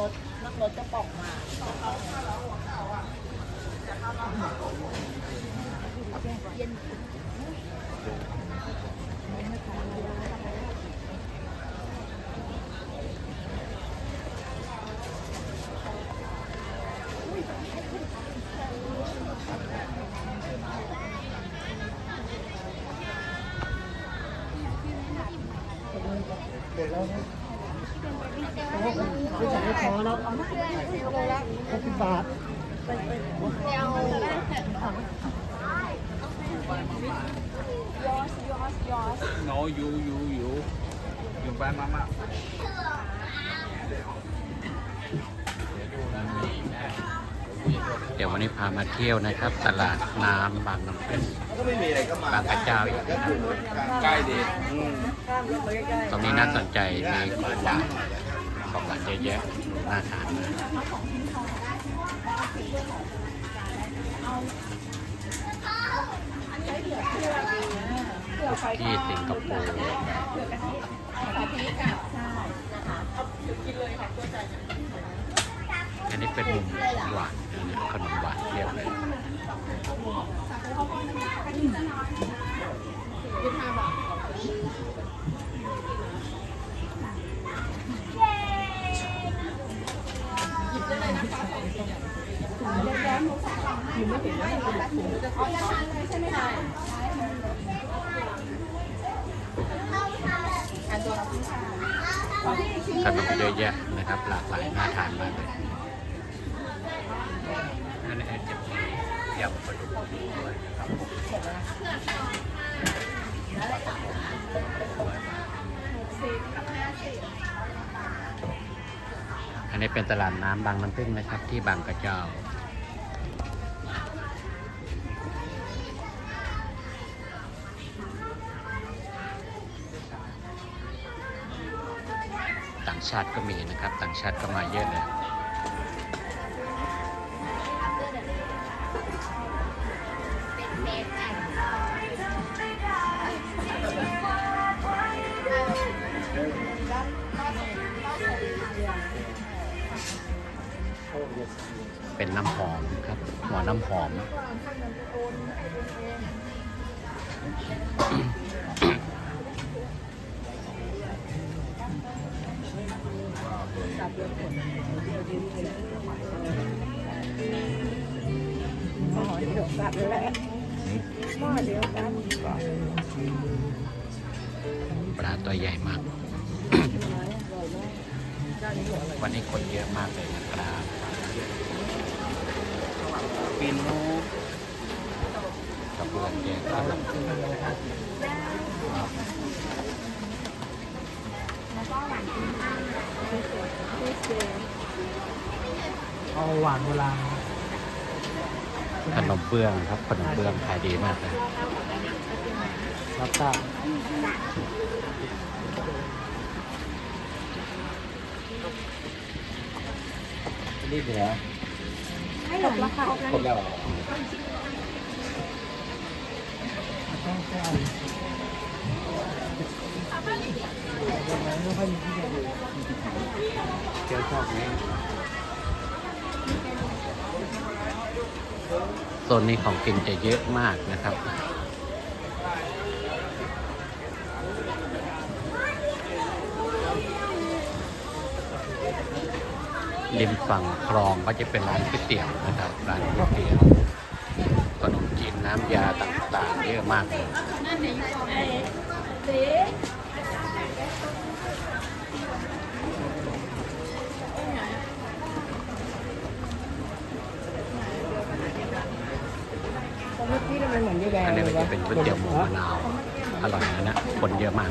รถนักรถจะปอกมาเย็น ไม่ใช่ไม่พอแล้วหกสิบบาท No, you, you, you. You buy mama. เดี๋ยววันนี้พามาเที่ยวนะครับ ตลาดน้ำบางน้ำเป็นก็ไม่มีอะไรก็มาบางกระเจ้าอีกนะครับใกล้ดีอืมตรงนี้น่าสนใจมีของหวานของหวาน เยอะแยะน่าทานมากที่สิงคโปร์อันนี้เป็นมุมหวานนะขนมหวานเรียบเลย ขนมเยอะแยะนะครับ หลากหลายน่าทานมากเลยนั่นเองจะมียำปลาดุกด้วยนะครับอันนี้ เป็นตลาดน้ำบางน้ำพึ่งนะครับ ที่บางกระเจ้าต่างชาติก็มีนะครับ ต่างชาติก็มาเยอะเลยำหอมครับ หัวน้ำหอม หม้อเดียวกันแหละหม้อเดียวกันปลาตัวใหญ่มาก วันนี้คนเยอะมากเลยนะครับ ปีนโนกระเบือนแกงข้าวหลามเอาหวานโบราณขนมเบื้องครับ ขนมเบื้องขายดีมากเลยรับทราบนี่คือแล้วให้ หลบแล้วค่ะครบแล้วเหรอต้องแค่ไม่ค่อยมีที่จะอยู่เจ้าชอบไหมโซนนี้ของกินจะเยอะมากนะครับ ริมฝั่งคลองก็จะเป็นร้านก๋วยเตี๋ยวนะครับร้านก๋วยเตี๋ยวขนมจีนน้ำยาต่างๆ เยอะมากเลยอันนี้มันจะเป็นก๋วยเตี๋ยวหมูมะนาวอร่อยนะคนเยอะมาก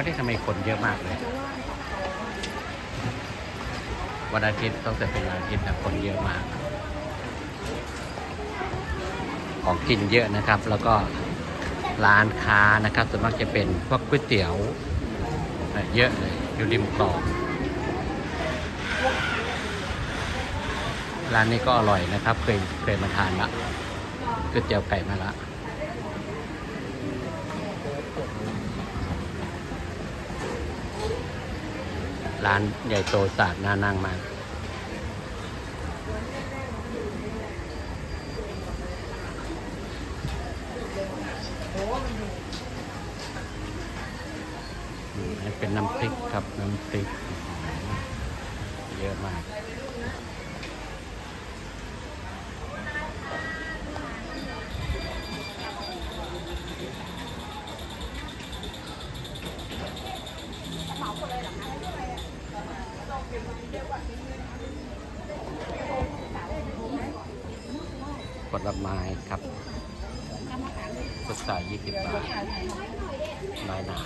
วันนี้ทำไมคนเยอะมากเลย วันอาทิตย์ต้องแต่เป็นวันอาทิตย์นะคนเยอะมาก ของกินเยอะนะครับ แล้วก็ร้านค้านะครับส่วนมากจะเป็นพวกก๋วยเตี๋ยวเยอะเลยอยู่ริมคลองร้านนี้ก็อร่อยนะครับ เคยเคยมาทานละก๋วยเตี๋ยวไก่มาละ ร้านใหญ่โตสะอาดน่านั่งมากเป็นน้ำพริกครับน้ำพริก เยอะมาก ผลไม้ครับพุทรา20 บาทไม้หนา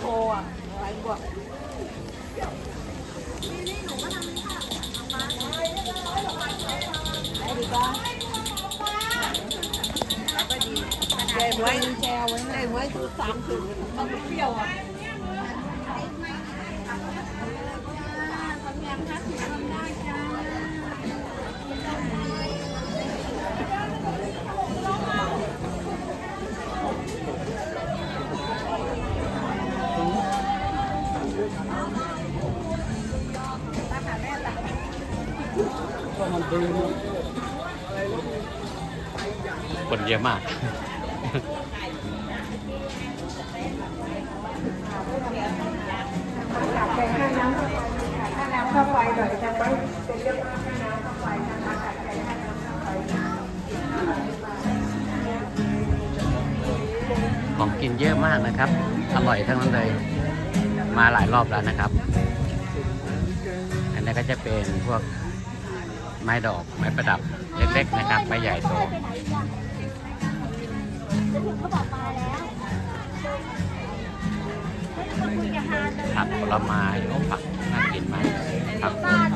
โคอะอะไรกว่า แก ไว้แกไว้แกไว้คือสามถึงมันเปรี้ยวอะคนเยอะมาก อยากแกงค่าน้ำค่าไฟหน่อยจะไว้เป็นเรื่องค่าน้ำค่าไฟนะคะจัดแกงค่าน้ำค่าไฟของกินเยอะมากนะครับ อร่อยทั้งนั้นเลย มาหลายรอบแล้วนะครับ อันนี้ก็จะเป็นพวกไม้ดอกไม้ประดับเล็กๆนะครับ ไม่ใหญ่โต จะถึบผักผลไม้ผักน่ากินมากครับ